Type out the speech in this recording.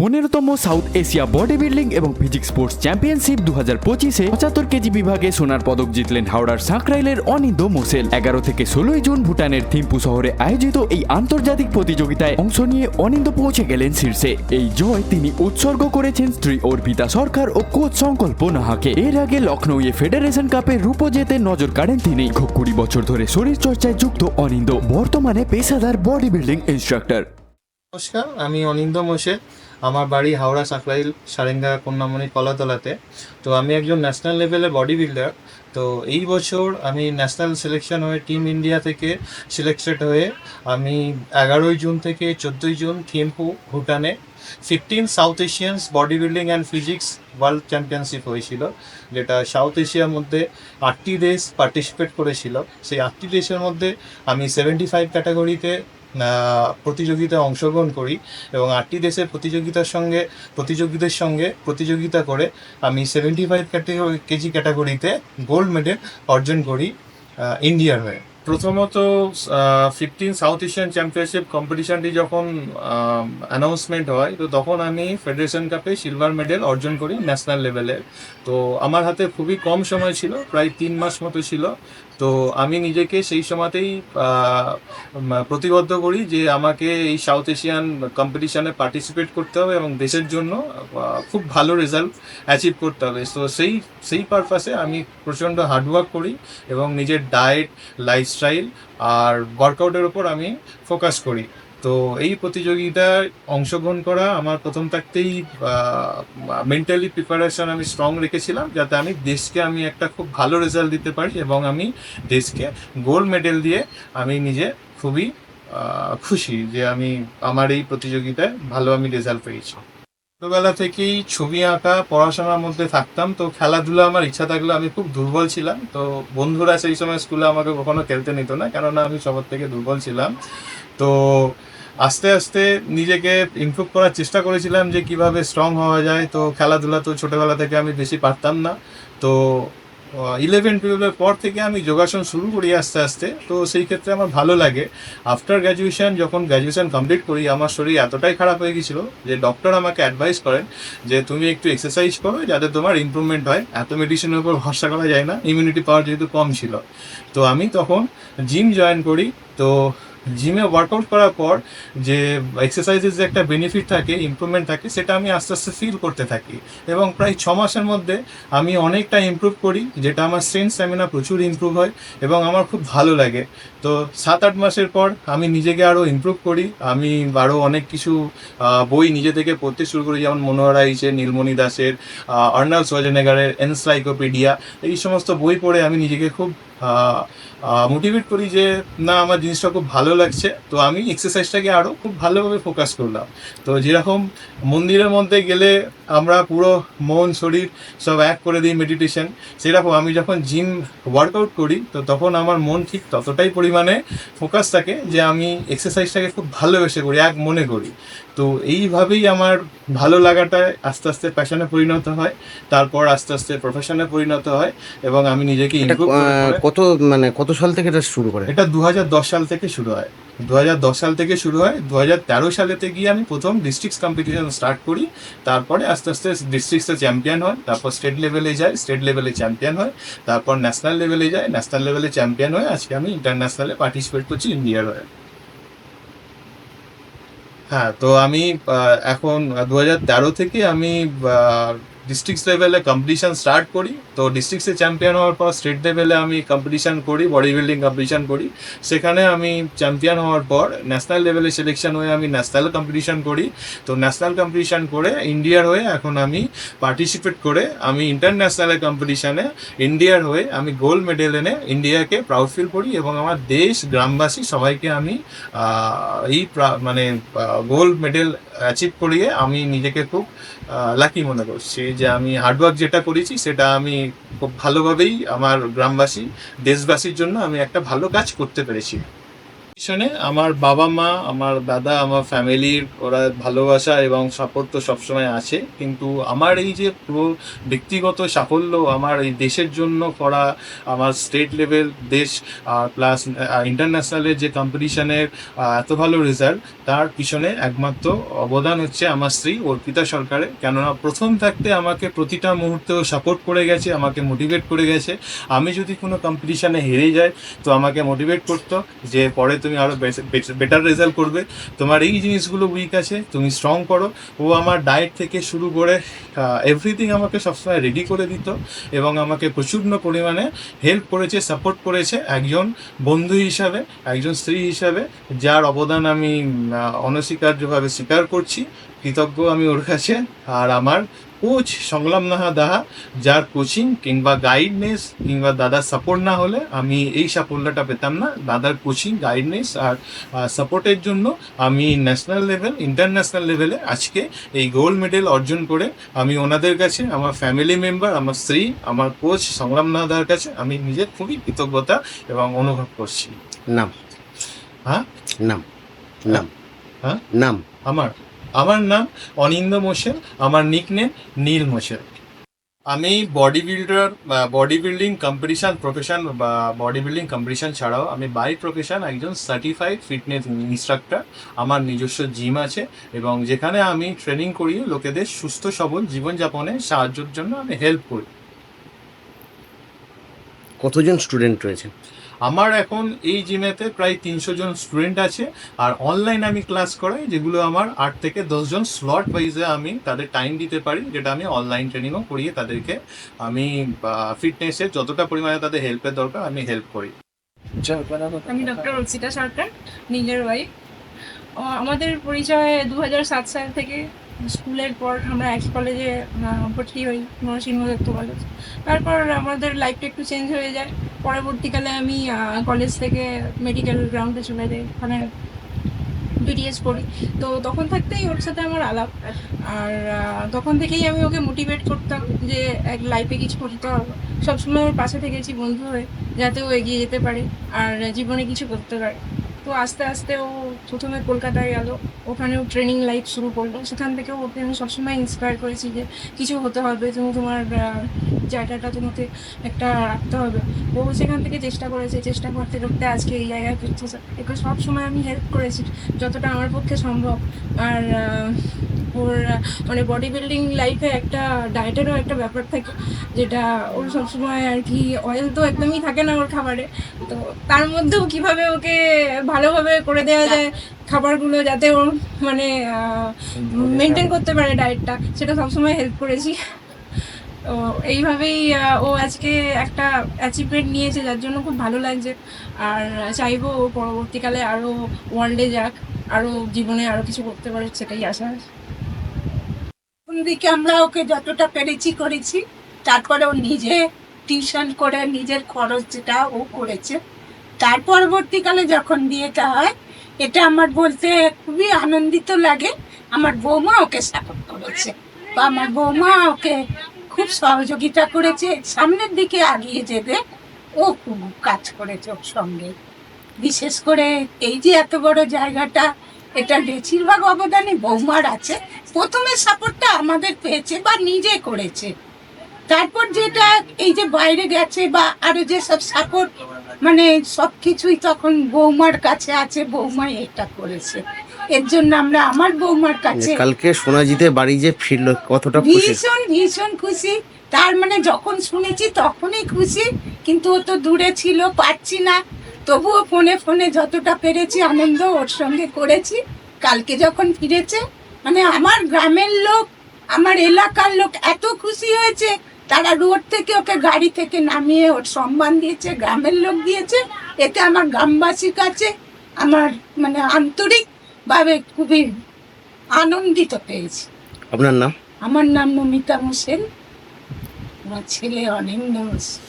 পনেরোতম South Asia body building এবং physics sports championship দু হাজার পঁচিশে পঁচাত্তর কেজি বিভাগে সোনার পদক জিতলেন হাওড়ার সাঁকরাইলের অনিন্দ মোসেল। এগারো থেকে ষোলোই জুন ভুটানের থিম্পু শহরে আয়োজিত এই আন্তর্জাতিক প্রতিযোগিতায় অংশ নিয়ে অনিন্দ পৌঁছে গেলেন শীর্ষে। এই জয় তিনি উৎসর্গ করেছেন স্ত্রী অর্পিতা সরকার ও কোচ সংকল্প নাহাকে। এর আগে লখনৌয়ে ফেডারেশন কাপে রূপো জেতে নজর কাড়েন তিনি। খুব কুড়ি বছর ধরে শরীর চর্চায় যুক্ত অনিন্দ বর্তমানে পেশাদার বডি বিল্ডিং ইনস্ট্রাক্টর। নমস্কার, আমি অনিন্দ মোশে আমার বাড়ি হাওড়া সাকরাইল সারেঙ্গা কন্যামণি কলাতলাতে। তো আমি একজন ন্যাশনাল লেভেলের বডি বিল্ডার তো এই বছর আমি ন্যাশনাল সিলেকশন হয়ে টিম ইন্ডিয়া থেকে সিলেক্টেড হয়ে আমি এগারোই জুন থেকে চোদ্দোই June Thimphu, ভুটানে fifteen South Asians body building and physics world championship হয়েছিল, যেটা সাউথ এশিয়ার মধ্যে আটটি দেশ পার্টিসিপেট করেছিল। সেই আটটি দেশের মধ্যে আমি সেভেন্টি ফাইভ ক্যাটাগরিতে প্রতিযোগিতায় অংশগ্রহণ করি এবং আটটি দেশের প্রতিযোগিতার সঙ্গে, প্রতিযোগীদের সঙ্গে প্রতিযোগিতা করে আমি সেভেন্টি ফাইভ কেজি ক্যাটাগরিতে গোল্ড মেডেল অর্জন করি ইন্ডিয়ার হয়ে। প্রথমত ফিফটিন সাউথ এশিয়ান চ্যাম্পিয়নশিপ কম্পিটিশনটি যখন অ্যানাউন্সমেন্ট হয়, তো তখন আমি ফেডারেশন কাপে সিলভার মেডেল অর্জন করি ন্যাশনাল লেভেলের তো আমার হাতে খুবই কম সময় ছিল, প্রায় তিন মাস মতো ছিল। তো আমি নিজেকে সেই সময়তেই প্রতিবদ্ধ করি যে আমাকে এই সাউথ এশিয়ান কম্পিটিশানে পার্টিসিপেট করতে হবে এবং দেশের জন্য খুব ভালো রেজাল্ট অ্যাচিভ করতে হবে। তো সেই সেই পারপাসে আমি প্রচণ্ড হার্ডওয়ার্ক করি এবং নিজের ডায়েট লাইফস্টাইল আর ওয়ার্কআউটের ওপর আমি ফোকাস করি। তো এই প্রতিযোগিতায় অংশগ্রহণ করা আমার প্রথম থাকতেই মেন্টালি প্রিপারেশন আমি স্ট্রং রেখেছিলাম যাতে আমি দেশকে আমি একটা খুব ভালো রেজাল্ট দিতে পারি এবং আমি দেশকে গোল্ড মেডেল দিয়ে আমি নিজে খুবই খুশি যে আমি আমার এই প্রতিযোগিতায় ভালো আমি রেজাল্ট পেয়েছি। ছোটবেলা থেকেই ছবি আঁকা, পড়াশোনার মধ্যে থাকতাম, তো খেলাধুলা আমার ইচ্ছা থাকলেও আমি খুব দুর্বল ছিলাম। তো বন্ধুরা সেই সময় স্কুলে আমাকে কখনো খেলতে নিত না, কেননা আমি সবার থেকে দুর্বল ছিলাম। তো আস্তে আস্তে নিজেকে ইমপ্রুভ করার চেষ্টা করেছিলাম যে কীভাবে স্ট্রং হওয়া যায়। তো খেলাধুলা তো ছোটবেলা থেকে আমি বেশি পারতাম না। তো ইলেভেন টুয়েলভের পর থেকে আমি যোগাসন শুরু করি আস্তে আস্তে। তো সেই ক্ষেত্রে আমার ভালো লাগে। আফটার গ্র্যাজুয়েশন যখন গ্র্যাজুয়েশন কমপ্লিট করি, আমার শরীর এতটাই খারাপ হয়ে গেছিল যে ডক্টর আমাকে অ্যাডভাইস করেন যে তুমি একটু এক্সারসাইজ করো যাতে তোমার ইমপ্রুভমেন্ট হয়। এত মেডিসিনের উপর ভরসা করা যায় না। ইমিউনিটি পাওয়ার যেহেতু কম ছিল। তো আমি তখন জিম জয়েন করি। তো জিমে ওয়ার্কআউট করার পর যে এক্সারসাইজের যে একটা বেনিফিট থাকে ইমপ্রুভমেন্ট থাকে, সেটা আমি আস্তে আস্তে ফিল করতে থাকি। এবং প্রায় ছ মাসের মধ্যে আমি অনেকটা ইমপ্রুভ করি, যেটা আমার স্ট্রেন্থ স্ট্যামিনা প্রচুর ইমপ্রুভ হয় এবং আমার খুব ভালো লাগে। তো সাত আট মাসের পর আমি নিজেকে আরও ইমপ্রুভ করি। আমি আরও অনেক কিছু বই নিজে থেকে পড়তে শুরু করি, যেমন মনোহরা ইসের নীলমণি দাসের আর্নাল্ড সোয়াজেনেগারের এনসাইক্লোপিডিয়া, এই সমস্ত বই পড়ে আমি নিজেকে খুব মোটিভেট করি যে, না, আমার জিনিসটা খুব ভালো লাগছে। তো আমি এক্সারসাইজটাকে আরও খুব ভালোভাবে ফোকাস করলাম। তো যেরকম মন্দিরের মধ্যে গেলে আমরা পুরো মন, শরীর সব এক করে দিই মেডিটেশন সেরকম আমি যখন জিম ওয়ার্কআউট করি, তো তখন আমার মন ঠিক ততটাই পরিমাণে ফোকাস থাকে যে আমি এক্সারসাইজটাকে খুব ভালোবেসে করি, এক মনে করি। তো এইভাবেই আমার ভালো লাগাটা আস্তে আস্তে প্যাশনে পরিণত হয় তারপর আস্তে আস্তে প্রফেশনে পরিণত হয় এবং আমি নিজেকে কত মানে কত সাল থেকে এটা শুরু করে? এটা দু হাজার দশ সাল থেকে শুরু হয়। দুহাজার দশ সাল থেকে শুরু হয় দু হাজার তেরো সালেতে গিয়ে আমি প্রথম ডিস্ট্রিক্টস কম্পিটিশন স্টার্ট করি তারপরে আস্তে আস্তে ডিস্ট্রিক্টসে চ্যাম্পিয়ন হয় তারপর স্টেট লেভেলে যায় স্টেট লেভেলে চ্যাম্পিয়ন হয় তারপর ন্যাশনাল লেভেলে যায় ন্যাশনাল লেভেলে চ্যাম্পিয়ন হয় আজকে আমি ইন্টারন্যাশনালে পার্টিসিপেট করছি ইন্ডিয়ার হয়ে হ্যাঁ তো আমি এখন দু হাজার তেরো থেকে আমি ডিস্ট্রিক্ট লেভেলে কম্পিটিশন স্টার্ট করি। তো ডিস্ট্রিক্টসে চ্যাম্পিয়ন হওয়ার পর স্টেট লেভেলে আমি কম্পিটিশন করি বডি বিল্ডিং কম্পিটিশন করি। সেখানে আমি চ্যাম্পিয়ন হওয়ার পর ন্যাশনাল লেভেলে সিলেকশন হয়ে আমি ন্যাশনাল কম্পিটিশন করি। তো ন্যাশনাল কম্পিটিশন করে ইন্ডিয়ার হয়ে এখন আমি পার্টিসিপেট করে আমি ইন্টারন্যাশনাল কম্পিটিশানে ইন্ডিয়ার হয়ে আমি গোল্ড মেডেল এনে ইন্ডিয়াকে প্রাউড ফিল করি এবং আমার দেশ, গ্রামবাসী সবাইকে আমি এই মানে গোল্ড মেডেল অ্যাচিভ করিয়ে আমি নিজেকে খুব লাকি মনে করছি। যে আমি হার্ডওয়ার্ক যেটা করেছি, সেটা আমি খুব ভালোভাবেই আমার গ্রামবাসী, দেশবাসীর জন্য আমি একটা ভালো কাজ করতে পেরেছি। পিছনে আমার বাবা মা, আমার দাদা, আমার ফ্যামিলির ওরা ভালোবাসা এবং সাপোর্ট তো সবসময় আছে। কিন্তু আমার এই যে পুরো ব্যক্তিগত সাফল্য, আমার এই দেশের জন্য করা আমার স্টেট লেভেল দেশ, আর প্লাস ইন্টারন্যাশনালের যে কম্পিটিশনের এত ভালো রেজাল্ট তার পিছনে একমাত্র অবদান হচ্ছে আমার স্ত্রী অর্পিতা সরকারের কেননা প্রথম থাকতে আমাকে প্রতিটা মুহূর্তে সাপোর্ট করে গেছে, আমাকে মোটিভেট করে গেছে। আমি যদি কোনো কম্পিটিশানে হেরে যাই, তো আমাকে মোটিভেট করতো যে পরে তুমি আরও বেটার রেজাল্ট করবে। তোমার এই জিনিসগুলো উইক আছে, তুমি স্ট্রং করো ও আমার ডায়েট থেকে শুরু করে এভরিথিং আমাকে সবসময় রেডি করে দিত এবং আমাকে প্রচণ্ড পরিমাণে হেল্প করেছে সাপোর্ট করেছে একজন বন্ধু হিসাবে, একজন স্ত্রী হিসাবে, যার অবদান আমি অনস্বীকার্যভাবে স্বীকার করছি। কৃতজ্ঞ আমি ওর কাছে আর আমার কোচ সংগ্রাম নাহা দাহা যার কোচিং কিংবা গাইডনেস কিংবা দাদার সাপোর্ট না হলে আমি এই সাফল্যটা পেতাম না। দাদার কোচিং গাইডনেস আর সাপোর্টের জন্য আমি ন্যাশনাল লেভেল ইন্টারন্যাশনাল লেভেলে আজকে এই গোল্ড মেডেল অর্জন করে আমি ওনাদের কাছে আমার ফ্যামিলি মেম্বার আমার স্ত্রী আমার কোচ সংগ্রাম নাদার কাছে আমি নিজের খুবই কৃতজ্ঞতা এবং অনুভব করছি। নাম। হ্যাঁ? নাম। নাম। হ্যাঁ? নাম। আমার? আমার নাম অনিন্দ মোশেল আমার নিক নিকনেম নীল মোশেল আমি body builder body building competition profession বা বডি বিল্ডিং কম্পিটিশন ছাড়াও আমি বাই প্রফেশন একজন সার্টিফাইড ফিটনেস ইনস্ট্রাক্টর আমার নিজস্ব জিম আছে এবং যেখানে আমি ট্রেনিং করি লোকেদের সুস্থ, সবল জীবনযাপনে সাহায্যের জন্য আমি হেল্প করি। কতজন স্টুডেন্ট রয়েছে আমার এখন এই জিমেতে প্রায় তিনশো জন স্টুডেন্ট আছে আর অনলাইন আমি ক্লাস করাই যেগুলো আমার আট থেকে দশজন স্লট ওয়াইজে আমি তাদের টাইম দিতে পারি যেটা আমি অনলাইন ট্রেনিংও করিয়ে তাদেরকে আমি ফিটনেসের যতটা পরিমাণে তাদের হেল্পের দরকার আমি হেল্প করি। আমি ডক্টর অর্চিতা সরকার নিজের ওয়াইফ আমাদের পরিচয় দু সাত সাল থেকে স্কুলের পর আমরা এক কলেজে ভর্তি হই নরসিংহ দত্ত কলেজ তারপর আমাদের লাইফটা একটু চেঞ্জ হয়ে যায়। পরবর্তীকালে আমি কলেজ থেকে মেডিকেল গ্রাউন্ডে চলে যাই। ওখানে বিডিএস পড়ি। তো তখন থাকতেই ওর সাথে আমার আলাপ। আর তখন থেকেই আমি ওকে মোটিভেট করতাম যে, এক লাইফে কিছু করতে হবে। সবসময় ওর পাশে থেকেছি বন্ধু হয়ে, যাতে ও এগিয়ে যেতে পারে আর জীবনে কিছু করতে পারে। তো আস্তে আস্তে ও প্রথমে কলকাতায় গেল ওখানেও ট্রেনিং লাইফ শুরু করল। সেখান থেকেও ওকে আমি সবসময় ইন্সপায়ার করেছি যে কিছু হতে হবে, তুমি তোমার জায়গাটা তোমাকে একটা রাখতে হবে। ও সেখান থেকে চেষ্টা করেছে, চেষ্টা করতে করতে আজকে এই জায়গায় পৌঁছেছে একে সব সময় আমি হেল্প করেছি, যতটা আমার পক্ষে সম্ভব। আর মানে বডি বিল্ডিং লাইফে একটা ডায়েটেরও একটা ব্যাপার থাকে, যেটা ওর সবসময় আর কি অয়েল তো একদমই থাকে না ওর খাবারে। তো তার মধ্যেও কীভাবে ওকে ভালোভাবে করে দেওয়া যায়, খাবারগুলো যাতে ও মানে মেনটেন করতে পারে ডায়েটটা সেটা সবসময় হেল্প করেছি। তো এইভাবেই ও আজকে একটা অ্যাচিভমেন্ট নিয়েছে, যার জন্য খুব ভালো লাগছে। আর চাইব ও পরবর্তীকালে আরও ওয়ার্ল্ডে যাক আরও জীবনে আরও কিছু করতে পারে সেটাই আশা। দিকে আমরা ওকে যতটা পেরেছি করেছি, তারপরে ও নিজে টিউশন করে নিজের খরচ যেটা ও করেছে। তার পরবর্তীকালে যখন বিয়েটা হয়, এটা আমার বলতে খুবই আনন্দিত লাগে। আমার বৌমা ওকে সাপোর্ট করেছে বা আমার বৌমা ওকে খুব সহযোগিতা করেছে। সামনের দিকে আগিয়ে যেতে ও খুব কাজ করেছে ওর সঙ্গে। বিশেষ করে এই যে এত বড় জায়গাটা এটা বেশিরভাগ অবদানই বৌমার আছে। প্রথমে সাপোর্টটা আমাদের পেয়েছে বা নিজে করেছে। তারপর যেটা এই যে বাইরে গেছে বা আরও যে সব সাপোর্ট মানে সব কিছুই তখন বৌমার কাছে আছে বৌমা এটা করেছে। এর জন্য আমরা আমার বৌমার কাছে কালকে সোনাজিতে বাড়ি যে ফিরলো কতটা ভীষণ ভীষণ খুশি। তার মানে যখন শুনেছি তখনই খুশি কিন্তু ও তো দূরে ছিল পারছি না। তবুও ফোনে ফোনে যতটা পেরেছি আনন্দ ওর সঙ্গে করেছি। কালকে যখন ফিরেছে মানে আমার গ্রামের লোক আমার এলাকার লোক এত খুশি হয়েছে। তারা রোড থেকে ওকে গাড়ি থেকে নামিয়ে ওর সম্মান দিয়েছে গ্রামের লোক দিয়েছে। এতে আমার গ্রামবাসীর কাছে আমার মানে আন্তরিকভাবে খুবই আনন্দিত পেয়েছি। আপনার নাম? আমার নাম নমিতা হোসেন আমার ছেলে অনিন্দ হোসেন